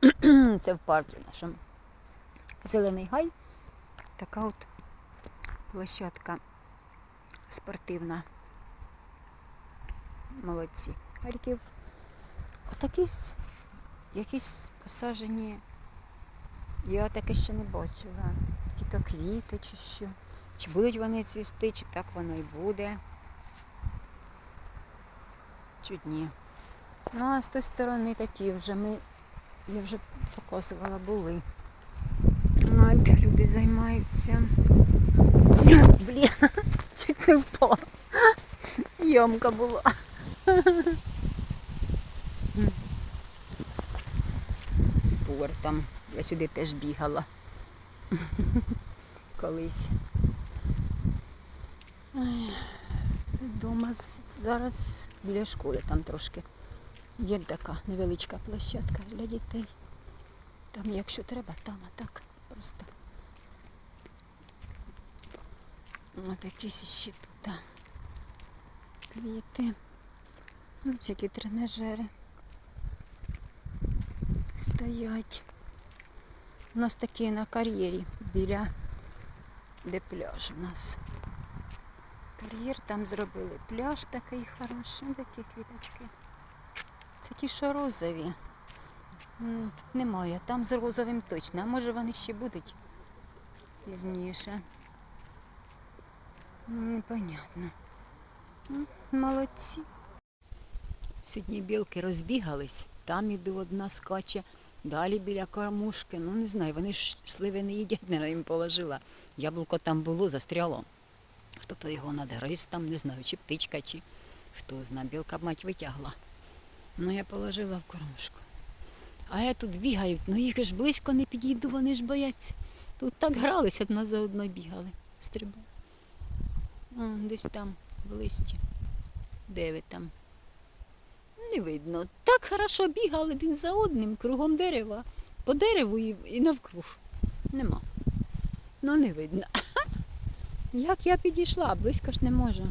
Це в парку нашому. Зелений гай. Така от площадка спортивна. Молодці. Харків. Отакісь якісь посаджені. Я таке ще не бачила. Які-то квіти чи що. Чи будуть вони цвісти, чи так воно і буде. Чудні. Ну, а з тої сторони такі вже ми, я вже показувала, були. От, люди займаються. Блін, чуть не впала. Йомка була. Спортом. Я сюди теж бігала. Колись. Дома зараз біля школи там трошки є така невеличка площадка для дітей. Там, якщо треба, там, а так просто. Ось якісь ще тут. Квіти. Ну, Всякі тренажери стоять. У нас такі на кар'єрі біля де пляж у нас. Кар'єр там зробили пляж такий хороший, такі квіточки. Це ті, що розові. Тут немає, там з розовим точно, а може вони ще будуть пізніше. Непонятно. Молодці. Сьогодні білки розбігались, там іду одна скаче, далі біля кормушки. Ну не знаю, вони ж сливи не їдять, не їм положила. Яблуко там було, застряло. Хто-то його надгриз там, не знаю, чи птичка, чи хто знає, білка мать витягла. Ну я положила в кормушку. А я тут бігають, ну їх ж близько не підійду, вони ж бояться. Тут так грались, одна за одною бігали, стрибали. Десь там, в листі. Де ви там? Не видно. Так хорошо бігали один за одним, кругом дерева. По дереву і, і навкруг. Нема. Ну не видно. Як я підійшла, близько ж не можу.